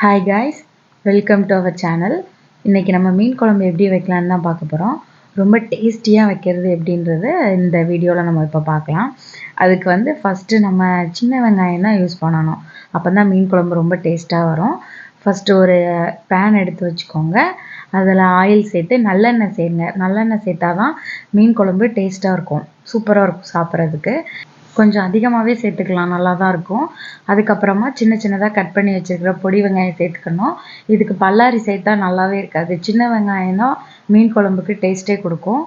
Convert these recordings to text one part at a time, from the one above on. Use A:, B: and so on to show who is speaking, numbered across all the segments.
A: Hi guys welcome to our channel இன்றைக்கி நம்ம மீன் குழம்பு எப்படி வைக்கலான்னு தான் பார்க்க போகிறோம் ரொம்ப டேஸ்டியாக வைக்கிறது எப்படின்றது இந்த வீடியோவில் நம்ம இப்போ பார்க்கலாம். அதுக்கு வந்து ஃபஸ்ட்டு நம்ம சின்ன வெங்காயம் தான் யூஸ் பண்ணணும். அப்போ தான் மீன் குழம்பு ரொம்ப டேஸ்ட்டாக வரும். ஃபஸ்ட்டு ஒரு பேன் எடுத்து வச்சுக்கோங்க. அதில் ஆயில் சேர்த்து நல்லெண்ணெய் சேருங்க. நல்லெண்ணெய் சேர்த்தா தான் மீன் குழம்பு டேஸ்ட்டாக இருக்கும். சூப்பராக இருக்கும் சாப்பிட்றதுக்கு. கொஞ்சம் அதிகமாகவே சேர்த்துக்கலாம் நல்லா தான் இருக்கும். அதுக்கப்புறமா சின்ன சின்னதாக கட் பண்ணி வச்சுருக்கிற பொடி வெங்காயம் சேர்த்துக்கணும். இதுக்கு பல்லாரி சேர்த்தா நல்லாவே இருக்காது. சின்ன வெங்காயம் தான் மீன் குழம்புக்கு டேஸ்ட்டே கொடுக்கும்.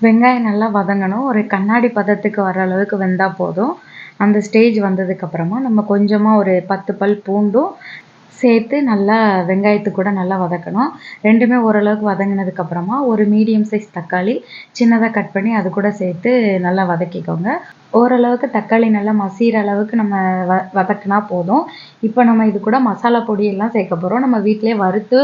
A: வெங்காயம் நல்லா வதங்கணும். ஒரு கண்ணாடி பதத்துக்கு வர அளவுக்கு வெந்தால் போதும். அந்த ஸ்டேஜ் வந்ததுக்கப்புறமா நம்ம கொஞ்சமாக ஒரு பத்து பல் பூண்டும் சேர்த்து நல்லா வெங்காயத்து கூட நல்லா வதக்கணும். ரெண்டுமே ஓரளவுக்கு வதங்கினதுக்கப்புறமா ஒரு மீடியம் சைஸ் தக்காளி சின்னதாக கட் பண்ணி அது கூட சேர்த்து நல்லா வதக்கிக்கோங்க. ஓரளவுக்கு தக்காளி நல்லா மசிகிற அளவுக்கு நம்ம வ வதக்குனா போதும். இப்போ நம்ம இது கூட மசாலா பொடியெல்லாம் சேர்க்க போகிறோம் நம்ம வீட்டிலே வறுத்து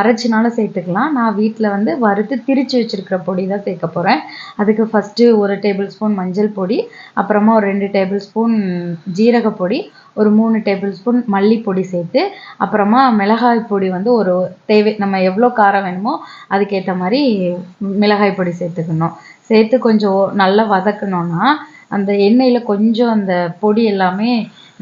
A: அரைச்சினாலும் சேர்த்துக்கலாம். நான் வீட்டில் வந்து வறுத்து திரித்து வச்சுருக்கிற பொடி தான் சேர்க்க போகிறேன் அதுக்கு ஃபஸ்ட்டு ஒரு டேபிள் ஸ்பூன் மஞ்சள் பொடி அப்புறமா ஒரு ரெண்டு டேபிள் ஸ்பூன் ஜீரக பொடி ஒரு மூணு டேபிள் ஸ்பூன் மல்லிப்பொடி சேர்த்து அப்புறமா மிளகாய் பொடி வந்து ஒரு தேவை நம்ம எவ்வளோ காரம் வேணுமோ அதுக்கேற்ற மாதிரி மிளகாய் பொடி சேர்த்துக்கணும். சேர்த்து கொஞ்சம் நல்லா வதக்கணும்னா அந்த எண்ணெயில் கொஞ்சம் அந்த பொடி எல்லாமே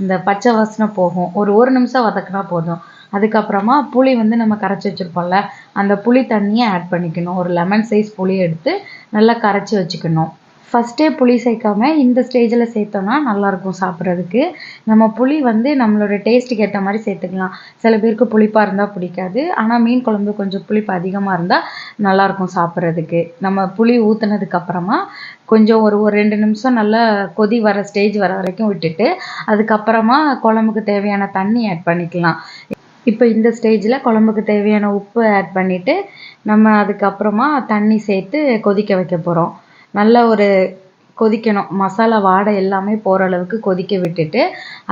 A: இந்த பச்சை வாசனை போகும். ஒரு ஒரு நிமிஷம் வதக்கினா போதும். அதுக்கப்புறமா புளி வந்து நம்ம கரைச்சி வச்சுருப்போம்ல அந்த புளி தண்ணியை ஆட் பண்ணிக்கணும். ஒரு லெமன் சைஸ் புளி எடுத்து நல்லா கரைச்சி வச்சுக்கணும். ஃபஸ்ட்டே புளி சேர்க்காம இந்த ஸ்டேஜில் சேர்த்தோன்னா நல்லாயிருக்கும் சாப்பிட்றதுக்கு. நம்ம புளி வந்து நம்மளோட டேஸ்ட்டுக்கு ஏற்ற மாதிரி சேர்த்துக்கலாம். சில பேருக்கு புளிப்பாக இருந்தால் பிடிக்காது. ஆனால் மீன் குழம்பு கொஞ்சம் புளிப்பு அதிகமாக இருந்தால் நல்லாயிருக்கும் சாப்பிட்றதுக்கு. நம்ம புளி ஊற்றுனதுக்கப்புறமா கொஞ்சம் ஒரு ஒரு ரெண்டு நிமிஷம் நல்லா கொதி வர ஸ்டேஜ் வர வரைக்கும் விட்டுட்டு அதுக்கப்புறமா குழம்புக்கு தேவையான தண்ணி ஆட் பண்ணிக்கலாம். இப்போ இந்த ஸ்டேஜில் குழம்புக்கு தேவையான உப்பு ஆட் பண்ணிவிட்டு நம்ம அதுக்கப்புறமா தண்ணி சேர்த்து கொதிக்க வைக்க போகிறோம் நல்ல ஒரு கொதிக்கணும். மசாலா வாடை எல்லாமே போகிற அளவுக்கு கொதிக்க விட்டுட்டு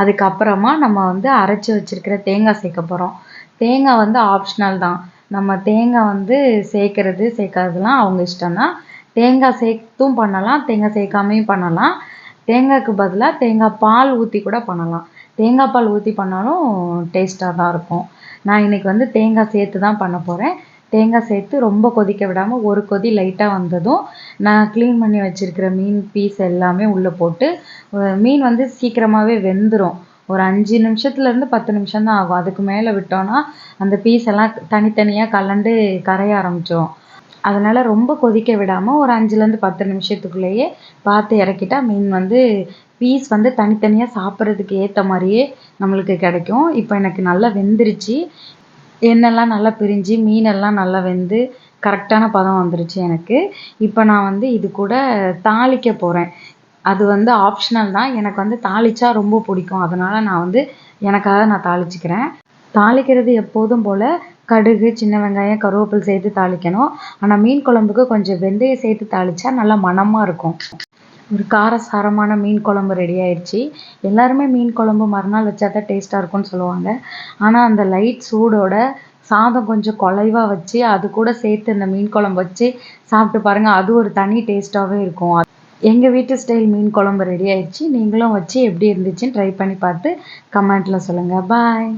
A: அதுக்கப்புறமா நம்ம வந்து அரைச்சி வச்சுருக்கிற தேங்காய் சேர்க்க போகிறோம் தேங்காய் வந்து ஆப்ஷனல் தான். நம்ம தேங்காய் வந்து சேர்க்கறது சேர்க்காததுலாம் அவங்க இஷ்டம்தான் தேங்காய் சேர்த்தும் பண்ணலாம் தேங்காய் சேர்க்காமையும் பண்ணலாம். தேங்காய்க்கு பதிலாக தேங்காய் பால் ஊற்றி கூட பண்ணலாம். தேங்காய் பால் ஊற்றி பண்ணாலும் டேஸ்ட்டாக தான் இருக்கும். நான் இன்றைக்கி வந்து தேங்காய் சேர்த்து தான் பண்ண போகிறேன் தேங்காய் சேர்த்து ரொம்ப கொதிக்க விடாமல் ஒரு கொதி லைட்டாக வந்ததும் நான் க்ளீன் பண்ணி வச்சுருக்கிற மீன் பீஸ் எல்லாமே உள்ளே போட்டு மீன் வந்து சீக்கிரமாகவே வெந்துடும் ஒரு அஞ்சு நிமிஷத்துலேருந்து பத்து நிமிஷம் தான் ஆகும். அதுக்கு மேலே விட்டோன்னா அந்த பீஸ் எல்லாம் தனித்தனியாக கலண்டு கரைய ஆரம்பிச்சிடும் அதனால் ரொம்ப கொதிக்க விடாமல் ஒரு அஞ்சுலேருந்து பத்து நிமிஷத்துக்குள்ளேயே பார்த்து இறக்கிட்டா மீன் வந்து பீஸ் வந்து தனித்தனியாக சாப்பிட்றதுக்கு ஏற்ற மாதிரியே நம்மளுக்கு கிடைக்கும். இப்போ எனக்கு நல்லா வெந்துருச்சு. எண்ணெய்லாம் நல்லா பிரிஞ்சு மீனெல்லாம் நல்லா வெந்து கரெக்டான பதம் வந்துருச்சு எனக்கு. இப்போ நான் வந்து இது கூட தாளிக்க போகிறேன் அது வந்து ஆப்ஷனல் தான். எனக்கு வந்து தாளித்தா ரொம்ப பிடிக்கும். அதனால் நான் வந்து எனக்காக நான் தாளிச்சுக்கிறேன். தாளிக்கிறது எப்போதும் போல் கடுகு சின்ன வெங்காயம் கருவேப்பில் சேர்த்து தாளிக்கணும். ஆனால் மீன் குழம்புக்கு கொஞ்சம் வெந்தயம் சேர்த்து தாளித்தா நல்லா மணமாக இருக்கும். ஒரு காரசாரமான மீன் குழம்பு ரெடி ஆயிடுச்சு. எல்லாருமே மீன் குழம்பு மறுநாள் வச்சா தான் டேஸ்ட்டாக இருக்கும்னு சொல்லுவாங்க. ஆனால் அந்த லைட் சூடோட சாதம் கொஞ்சம் குலைவாக வச்சு அது கூட சேர்த்து இந்த மீன் குழம்பு வச்சு சாப்பிட்டு பாருங்கள் அது ஒரு தனி டேஸ்ட்டாகவே இருக்கும். எங்கள் வீட்டு ஸ்டைல் மீன் குழம்பு ரெடி ஆயிடுச்சு. நீங்களும் வச்சு எப்படி இருந்துச்சுன்னு ட்ரை பண்ணி பார்த்து கமெண்ட்டில் சொல்லுங்கள் பாய்